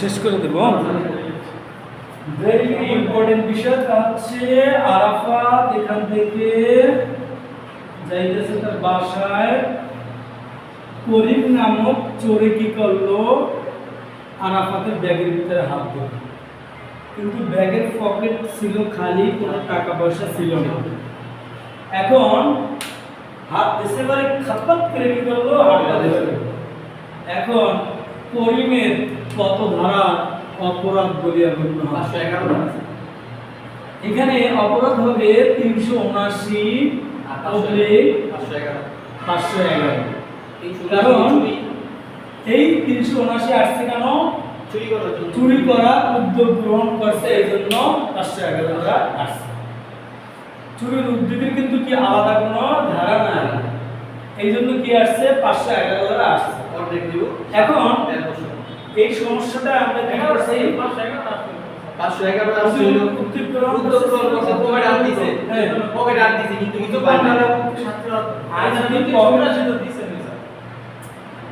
শেষ করে দেব। Very important বিষয় হচ্ছে আরাফাত এখান থেকে যাইতেছে তার বাসায়। করিম নামক চোরে কি করল? আরাফাতের ব্যাগের ভিতরে হাত দিল কিন্তু ব্যাগের পকেট ছিল খালি, কোনো টাকা পয়সা ছিল না। এখন হাত দেশে বারে খাপাত করে কি করল? হাতটা ধরে এখন করিমের কত ধারা অপরাধ বলিয়া গণ্য। এখানে অপরাধ হবে তিনশো উনআশি আর পাঁচশো এগারো। কারণ এই তিনশো উনআশি আসছে কেন? চুরি করা উদ্যোগ গ্রহণ করছে এই জন্য পাঁচশো এগারো ধারা আসছে। চুরির উদ্যোগের কিন্তু কি আলাদা কোনো ধারা নাই? এই জন্য কি আসছে? পাঁচশো এগারো ধারা আসছে। এখন। এই সমস্যাটা আমরা কি করছি। করছে, পকেটে দিছে। হ্যাঁ। দিছে, কিন্তু কিছু পায় না। আজ আমি পকেটে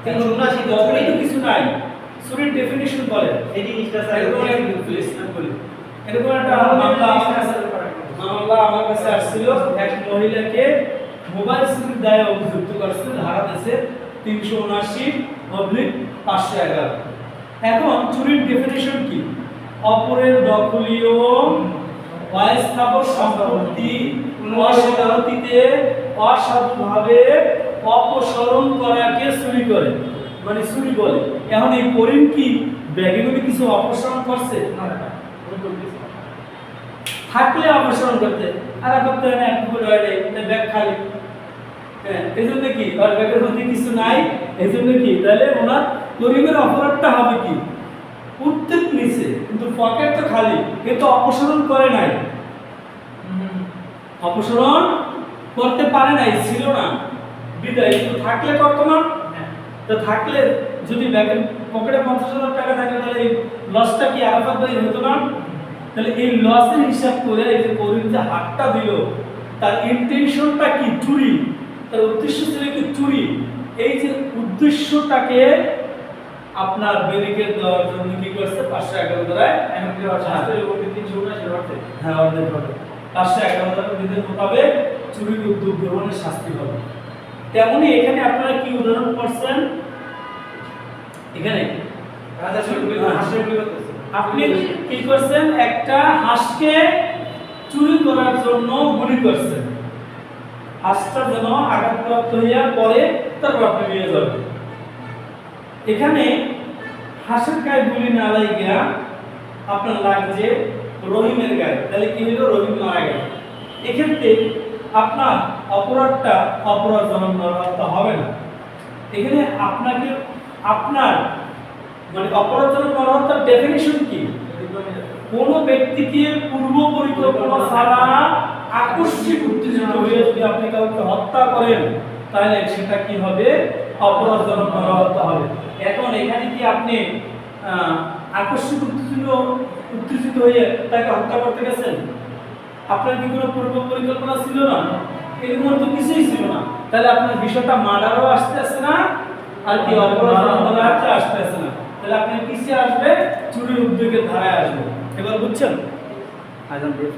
তিনশো উনআশি তো চুরি চুরি। তো কিছু নাই। চুরির ডেফিনিশন বলে। এই জিনিসটা স্যার, এরকম ওই একটা- প্লিজ। এরকম একটা মামলা আমার কাছে মামলা আমার কাছে আসছিল। এক মহিলাকে মোবাইল চুরির দায়ে অভিযুক্ত করছে ধারা দেশে তিনশো উনআশি অবলিক পাঁচশো এগারো। এখন চুরির ডেফিনেশন কি? অপরের দখলীয় অস্থাবর সম্পত্তি অসদারতিতে অসাধুভাবে অপসরণ করাকে চুরি করে। মানে চুরি বলে। এখন এই করিম কি? ব্যাগে কিছু অপসরণ করছে? থাকলে অপসরণ করতে। আর করতে হয় না একটু করে ব্যাগ খালি। হ্যাঁ এই জন্য কি? আর ব্যাগের মধ্যে কিছু নাই? এই জন্য কি? তাহলে ওনার করিমের অপরাধটা হবে কি? উত্তেক নিচে কিন্তু পকেট তো খালি এ তো অপসারণ করে নাই। অপসারণ করতে পারে নাই ছিল না। বিদায় কিন্তু থাকলে করতো না তো থাকলে যদি ব্যাগের পকেটে পঞ্চাশ হাজার টাকা থাকে তাহলে এই লসটা কি আরাফাত ভাই হতো না? তাহলে এই লসের হিসাব করে এই যে করিম যে হাতটা দিল তার ইন্টেনশনটা কি? চুরি। তার উদ্দেশ্য ছিল কি? চুরি। এই যে উদ্দেশ্যটাকে আপনার ব্যারিকেড দেওয়ার জন্য কি করছে? পাঁচশো এগারো দ্বারায় তিনশো। হ্যাঁ অর্ধেক হবে। পাঁচশো এগারো দ্বারা বিধের মোতাবেক চুরির উদ্যোগ গ্রহণের শাস্তি হবে। তেমনি এখানে আপনারা কি উদাহরণ করছেন এখানে? হ্যাঁ। আপনি কি করছেন? একটা হাঁসকে চুরি করার জন্য গুলি করছেন। হাঁসটা যেন আঘাতপ্রাপ্ত হইয়া পরে তারপর আপনি নিয়ে যাবেন। এখানে হাসের গায়ে গুলি না লাগিয়া আপনার লাগছে রহিমের গায়ে। তাহলে কি হইল? রহিম মারা গেল। এক্ষেত্রে আপনার অপরাধটা অপরাধজনক নরহত্যা হবে না। এখানে আপনাকে আপনার মানে অপরাধজনক নরহত্যার ডেফিনেশন কি? কোন ব্যক্তিকে পূর্ব পরিকল্পনা ছাড়া আকস্মিক উত্তেজিত হয়ে যদি আপনি কাউকে হত্যা করেন, তাহলে সেটা কি হবে? অপরাধজনক নরহত্যা হবে। এখন এখানে কি আপনি আকস্মিক উত্তেজিত উত্তেজিত হয়ে তাকে হত্যা করতে গেছেন? আপনার কি কোনো পূর্ব পরিকল্পনা ছিল না? এরকম তো কিছুই ছিল না। তাহলে আপনার বিষয়টা মার্ডারও আসতে আসে না, আর কি অপরাধ আসতে আসে না? তাহলে আপনি কিসে আসবে চুরির উদ্যোগের ধারায় আসবে এবার বুঝছেন? আজান দিয়ে